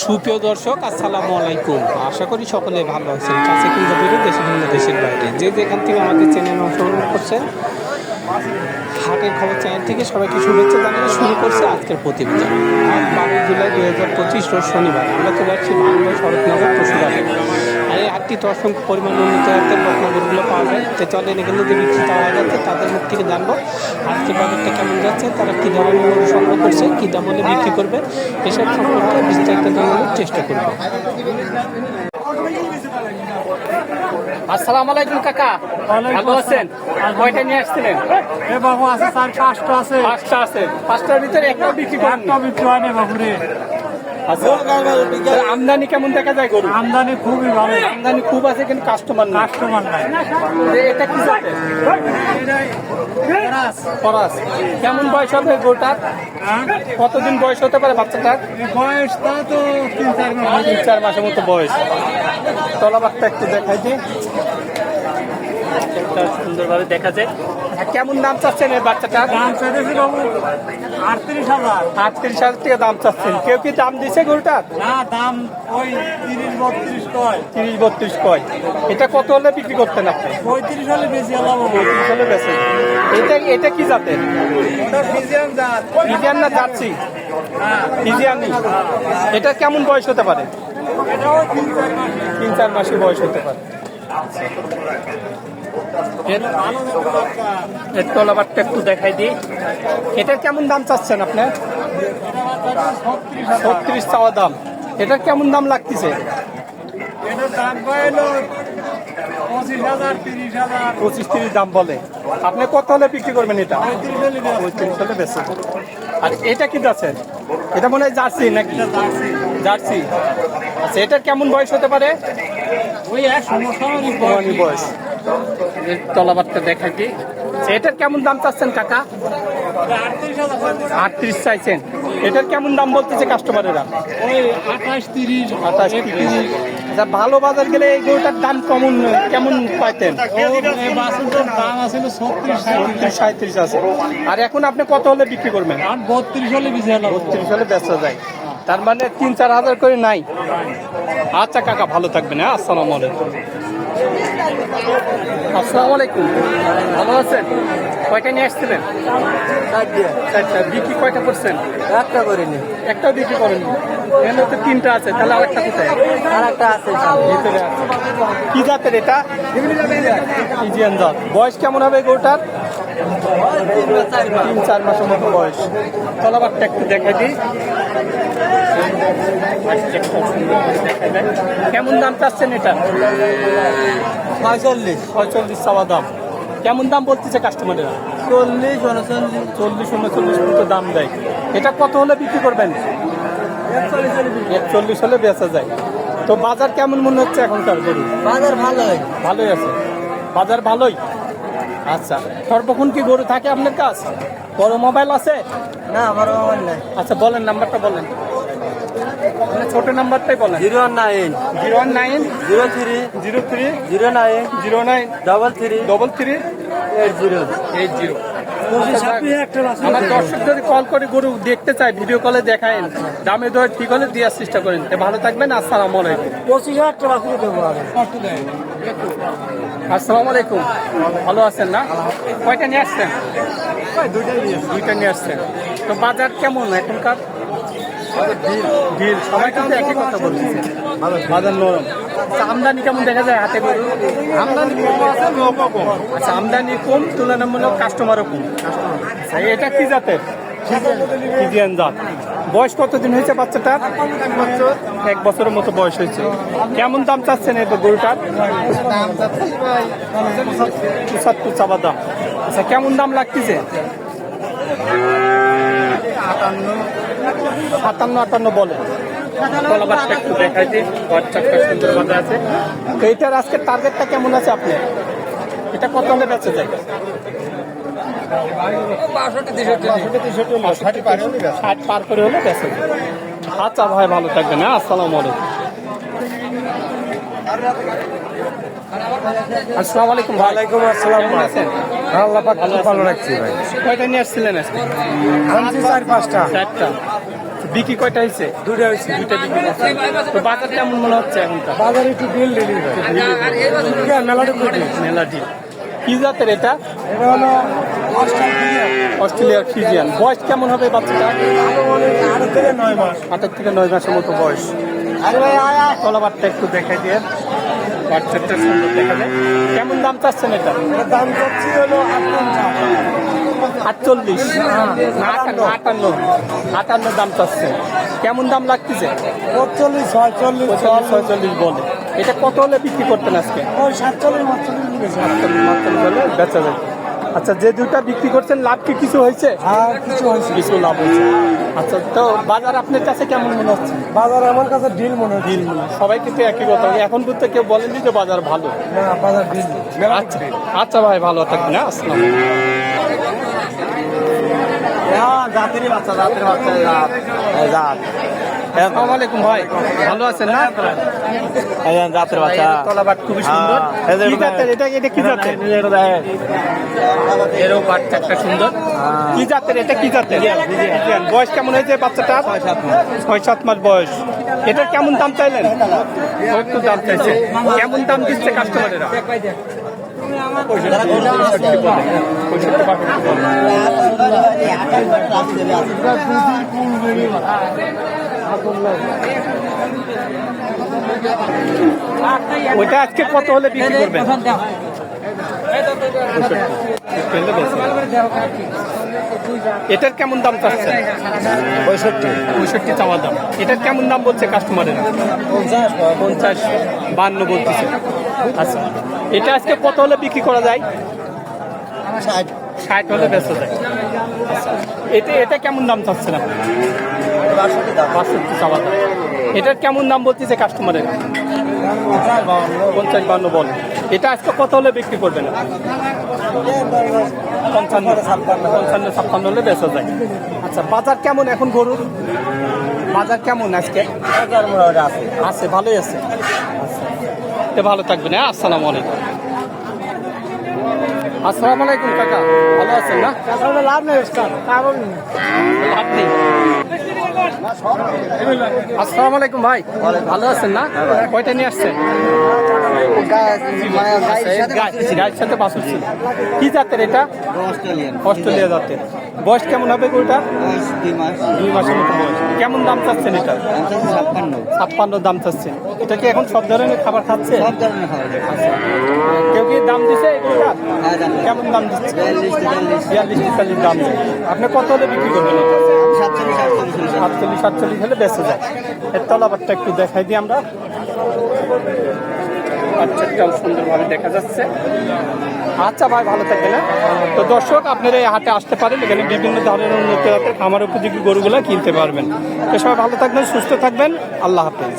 সুপ্রিয় দর্শক, আসসালামু আলাইকুম। আশা করি সকলে ভালো আছেন। কাছে কিন্তু দূরে দেশে ভিন্ন দেশের বাইরে। যে যেখান থেকে আমাদের চ্যানেল অংশগ্রহণ করছেন, হাটের খবর চ্যানেল থেকে সবাইকে শুভেচ্ছা জানিয়ে শুরু করছে আজকের প্রতিবেদন। আজ বারোই জুলাই দুই হাজার পঁচিশ শনিবার। আমরা চলে আসছি বাংলা শরৎনগর পশুরাটে আর অসংখ্য পরিমাণ উন্নত জাতের রত্নগরগুলো পাওয়া যায়। তো চলেন এখানে যে বিক্রি পাওয়া যাচ্ছে তাদের মুখ থেকে জানব আজকে বাজারটা কেমন যাচ্ছে তারা কী ধরনের গরু সংগ্রহ করছে কী দাম হলে বিক্রি করবে এসব সম্পর্কে বিস্তারিত জানানোর চেষ্টা করব। আসসালামু আলাইকুম কাকা। ভালো আছেন? কয়টা নিয়ে আসছিলেন? এ বাবু আছে চার পাঁচটা আছে। পাঁচটা আছে। পাঁচটার ভিতরে একটাও বিক্রি করেন একটা বিক্রি হয়নি বাবু রে। আমদানি কেমন দেখা যায় গরু আমদানি খুবই ভালো। আমদানি খুব আছে কিন্তু কাস্টমার না কাস্টমার নাই। এটা কি ফরাস। কেমন বয়স হবে গরুটার? হ্যাঁ? কতদিন বয়স হতে পারে বাচ্চাটার? বয়স তা তো তিন চার মাস। তিন চার মাসের মতো বয়স। তলাবারটা একটু দেখাই যে। একটা সুন্দরভাবে দেখা যায়। কেমন দাম চাচ্ছেন এই বাচ্চাটার দাম চাইতেছি বাবু আটত্রিশ হাজার। আটত্রিশ হাজার টাকা দাম চাচ্ছেন। কেউ কি দাম দিছে গরুটার? না দাম ওই তিরিশ বত্রিশ কয়। তিরিশ বত্রিশ কয়। এটা কত হলে বিক্রি করতেন আপনি? পঁয়ত্রিশ হলে বেশি হলো বাবু পঁয়ত্রিশ হলে বেশি। এটা এটা কি জাতের? জাত। না জার্সি? হ্যাঁ। ইজিয়ানি এটা কেমন বয়স হতে পারে? এটাও তিন চার মাস। তিন চার মাসের বয়স হতে পারে। এর একটু দেখাই দিই। এটার কেমন দাম চাচ্ছেন চাওয়া দাম। এটার কেমন দাম পঁচিশ দাম বলে। আপনি কত হলে বিক্রি করবেন এটা? হলে আর এটা কি আছেন এটা মনে হয় জার্সি নাকি। জার্সি। আচ্ছা এটার কেমন বয়স হতে পারে ওই এক সমসাময়িক কমানি বয়স। তলাবারটা দেখা কি? এটার কেমন দাম চাচ্ছেন কাকা? আটত্রিশ চাইছেন। এটার কেমন দাম বলতেছে কাস্টমারেরা? আঠাশ তিরিশ। আঠাশ তিরিশ। আচ্ছা ভালো বাজার গেলে এই গরুটার দাম কেমন কেমন পাইতেন? ছত্রিশ সাঁত্রিশ। আছে। আর এখন আপনি কত হলে বিক্রি করবেন? বত্রিশ হলে বত্রিশ হলে বেচা যায়। তার মানে তিন চার হাজার করে নাই। আচ্ছা কাকা ভালো থাকবেন হ্যাঁ? আসসালামু আলাইকুম। আসসালামু আলাইকুম। ভালো আছেন? কয়টা নিয়ে আসছিলেন? বিক্রি কয়টা করছেন? একটা করিনি। একটাও বিক্রি করেন এখানে তো তিনটা আছে তাহলে আরেকটা কোথায়? আর একটা আছে ভিতরে আছে। কি জাতের এটা? ইজিয়ান জাত। বয়স কেমন হবে এই গরুটার? তিন চার মাসের মতো বয়স। তলাবারটা একটু দেখাই দিই। কেমন দাম চাচ্ছেন এটা? পঁয়তাল্লিশ। পঁয়তাল্লিশ চাওয়া দাম। কেমন দাম বলতেছে কাস্টমারেরা চল্লিশ উনচল্লিশ চল্লিশ উনচল্লিশ মতো দাম দেয়। এটা কত হলে বিক্রি করবেন? একচল্লিশ হলে বেচা যায়। তো বাজার কেমন মনে হচ্ছে এখনকার গরু? বাজার ভালোই। ভালোই আছে। বাজার ভালোই? আচ্ছা। সর্বক্ষণ কি গরু থাকে আপনার কাছ? বড় মোবাইল আছে? না আমার মোবাইল নাই। আচ্ছা বলেন নাম্বারটা বলেন। ছোট নাম্বারটাই বলেন। Zero nine. Zero one nine. Zero three. Zero three. Zero nine. Zero nine. Double three. Double three. Eight zero. Eight zero. আমার দর্শক যদি কল করে গরু দেখতে চায় ভিডিও কলে দেখায়েন দামে দর ঠিক হলে দেওয়ার চেষ্টা করেন। তো ভালো থাকবেন আসসালামু আলাইকুম। পঁচিশ হাজার টাকা করে আসসালামু আলাইকুম। ভালো আছেন না? কয়টা নিয়ে আসছেন? দুইটা নিয়ে আসছেন। তো বাজার কেমন এখনকার? ভিড় সবাই কিন্তু একই কথা বলছে। বাজার নরম। আচ্ছা আমদানি কেমন দেখা যায় হাতে গরু আমদানি কম আছে লোকও কম। আচ্ছা আমদানি কম তুলনামূলক কাস্টমারও কম। আচ্ছা এটা কি জাতের? ফিজিয়ান জাত। বয়স কতদিন হয়েছে বাচ্চাটার এক বছরের মতো বয়স হয়েছে। কেমন দাম চাচ্ছেন এই গরুটার? পঁচাত্তর চাবা দাম। আচ্ছা কেমন দাম লাগতেছে? সাতান্ন আটান্ন বলে। কলাবারটা একটু দেখাই বাচ্চাটা সুন্দর বাজা আছে। তো এইটার আজকে টার্গেটটা কেমন আছে আপনার? এটা কত হলে। বেঁচে যায় ষাট পার করে হলে বেঁচে আচ্ছা ভাই ভালো থাকবেন হ্যাঁ আসসালামু আলাইকুম। আসসালামু আলাইকুম ওয়ালাইকুম আসসালাম আছেন? আল্লাহ পাক খুব ভালো রাখছি ভাই। কয়টা নিয়ে আসছিলেন আজকে? আনছি চার পাঁচটা। চারটা। বিক্রি কয়টা হয়েছে? দুটো হয়েছে। দুইটা বিক্রি তো বাজার কেমন মনে হচ্ছে এখনকার বাজারে একটু বিল দিলি মেলাটা মেলাটি কি জাতের এটা? এটা হলো অস্ট্রেলিয়া অস্ট্রেলিয়ার ফিজিয়ান। বয়স কেমন হবে বাচ্চাটা আট থেকে নয় মাস। আটের থেকে নয় মাসের মতো বয়স। আরে ভাই আয় আয়। তলাবারটা একটু দেখাই দিয়ে সুন্দর দেখা যায়। কেমন দাম চাচ্ছেন এটা? দাম চাচ্ছি হলো আটচল্লিশ। আটান্ন আটান্ন। দাম চাচ্ছে। কেমন দাম লাগতেছে? পঁয়তাল্লিশ ছয়চল্লিশ ছয়চল্লিশ। বলে। এটা কত হলে বিক্রি করতেন আজকে? ওই সাতচল্লিশ মাতচল্লিশ নিয়েছে আটচল্লিশ হলে বেচা যায়। আচ্ছা যে দুটা বিক্রি করছেন লাভ কি কিছু হয়েছে? আর কিছু হয়েছে। কিছু লাভ হয়েছে। আচ্ছা তো বাজার আপনার কাছে কেমন মনে হচ্ছে? বাজার আমার কাছে ডিল মনে হয় ডিল। সবাই কিন্তু একই কথা এখন বলতে কেউ বলেনি যে বাজার ভালো। না বাজার ডিল আচ্ছা আচ্ছা ভাই ভালো থাকবেন হ্যাঁ আসসালাম জাতেরই বাচ্চা জাতের বাচ্চা জাত। আসসালামু আলাইকুম ভাই ভালো আছেন না জাতের তলাবাট খুবই সুন্দর হ্যাঁ, এই যে কি এটা এটা এটা কি জাতের এরও বাচ্চা একটা সুন্দর কি জাতের এটা কি জাতের। বয়স কেমন হয়েছে বাচ্চাটা ছয় সাত মাস বয়স এটার কেমন দাম চাইলেন একটু দাম চাইছে কেমন দাম দিচ্ছে কাস্টমারেরা পঁয়ষট্টি ওইটা আজকে কত হলে বিক্রি করবেন? এটার কেমন দাম চাচ্ছে পঁয়ষট্টি। পঁয়ষট্টি চাওয়া দাম। এটার কেমন দাম বলছে কাস্টমারেরা পঞ্চাশ। পঞ্চাশ। বান্ন বলতেছে। আচ্ছা। এটা আজকে কত হলে বিক্রি করা যায়? ষাট। ষাট হলে বেচা যায়। আচ্ছা, এটা এটা কেমন দাম চাচ্ছেন আপনি? বাষট্টি চাওয়া দাম। এটার কেমন দাম বলতেছে কাস্টমারের পঞ্চাশ বান্ন বল। এটা আজকে কত হলে বিক্রি করবেন? পঞ্চান্ন পঞ্চান্ন ছাপ্পান্ন হলে বেচা যায়। আচ্ছা বাজার কেমন এখন গরুর? বাজার কেমন আজকে? আছে। আছে ভালোই আছে। আচ্ছা। ভালো থাকবেন হ্যাঁ? আসসালামু আলাইকুম। আসসালামু আলাইকুম কাকা। ভালো আছেন না? লাভ নেই কারণ লাভ নেই। আসসালামু আলাইকুম ভাই। ভালো আছেন না? কয়টা নিয়ে আসছেন সাথে বাস কি জাতের এটা? অস্ট্রেলিয়া জাতের। বয়স কেমন হবে গরুটা? দুই মাস। দুই মাসের মতো বয়স। কেমন দাম চাচ্ছেন এটা? ছাপ্পান্ন। ছাপ্পান্ন দাম চাচ্ছেন। এটা কি এখন সব ধরনের খাবার খাচ্ছে? সব ধরনের খাওয়া যায় কেউ কি দাম দিছে এগুলোটা হ্যাঁ কেমন দাম দিচ্ছে? বিয়াল্লিশ তেতাল্লিশ দাম দেয় আপনি কত হলে বিক্রি করবেন সাতচল্লিশ সাতচল্লিশ সাতচল্লিশ হলে বেঁচে যায়। এর তলাবারটা একটু দেখাই দিই আমরা। বাচ্চাটাও সুন্দরভাবে দেখা যাচ্ছে। আচ্ছা ভাই, ভালো থাকবেন না তো দর্শক, আপনারা এই হাটে আসতে পারেন, এখানে বিভিন্ন ধরনের উন্নত খামার উপযোগী গরুগুলো কিনতে পারবেন। তো সবাই ভালো থাকবেন, সুস্থ থাকবেন। আল্লাহ হাফেজ।